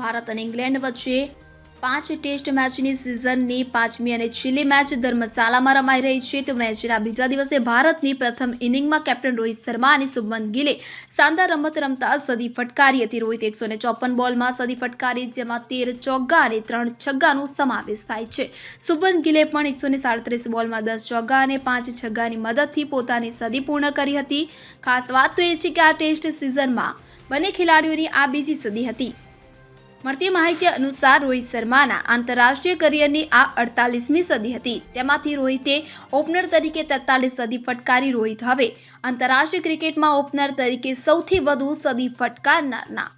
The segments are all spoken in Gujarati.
ભારત અને ઇંગ્લેન્ડ વચ્ચે પાંચ ટેસ્ટ મેચની સિઝનની પાંચમી અને છેલ્લી મેચ ધર્મશાલામાં રમાઈ રહી છે. તો મેચના બીજા દિવસે ભારતની પ્રથમ ઇનિંગમાં કેપ્ટન રોહિત શર્મા અને શુભમન ગિલે શાનદાર રમત રમતા સદી ફટકારી હતી. રોહિત એકસો ચોપન બોલમાં સદી ફટકારી, જેમાં તેર ચોગ્ગા અને ત્રણ છગ્ગાનો સમાવેશ થાય છે. શુભમન ગિલે પણ એકસો સાડત્રીસ બોલમાં દસ ચોગ્ગા અને પાંચ છગ્ગાની મદદથી પોતાની સદી પૂર્ણ કરી હતી. ખાસ વાત તો એ છે કે આ ટેસ્ટ સિઝનમાં બંને ખેલાડીઓની આ બીજી સદી હતી. મળતી માહિતી અનુસાર રોહિત શર્માના આંતરરાષ્ટ્રીય કરિયરની આ અડતાલીસમી સદી હતી. તેમાંથી રોહિતે ઓપનર તરીકે તેતાલીસ સદી ફટકારી. રોહિત હવે આંતરરાષ્ટ્રીય ક્રિકેટમાં ઓપનર તરીકે સૌથી વધુ સદી ફટકારનારના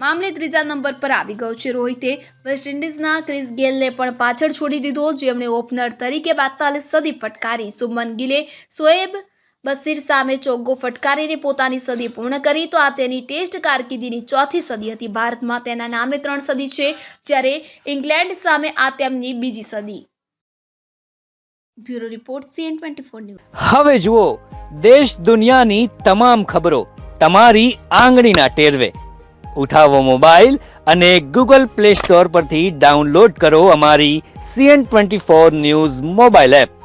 મામલે ત્રીજા નંબર પર આવી ગયો છે. રોહિતે વેસ્ટ ઇન્ડિઝના ક્રિસ ગેલને પણ પાછળ છોડી દીધો, જેમણે ઓપનર તરીકે બેતાલીસ સદી ફટકારી. શુભમન ગિલે શોએબ બસીર સામે ચોગ્ગો ફટકારીને પોતાની સદી પૂર્ણ કરી, તો આ તેની ટેસ્ટ કારકિર્દીની ચોથી સદી હતી. ભારતમાં તેના નામે ત્રણ સદી છે, જ્યારે ઇંગ્લેન્ડ સામે આ તેમની બીજી સદી. Bureau report, CN twenty four news. હવે જુઓ, દેશ દુનિયાની તમામ ખબરો તમારી આંગળીના ટેરવે. ઉઠાવો મોબાઈલ અને ગૂગલ પ્લે સ્ટોર પરથી ડાઉનલોડ કરો અમારી CN twenty four news mobile app.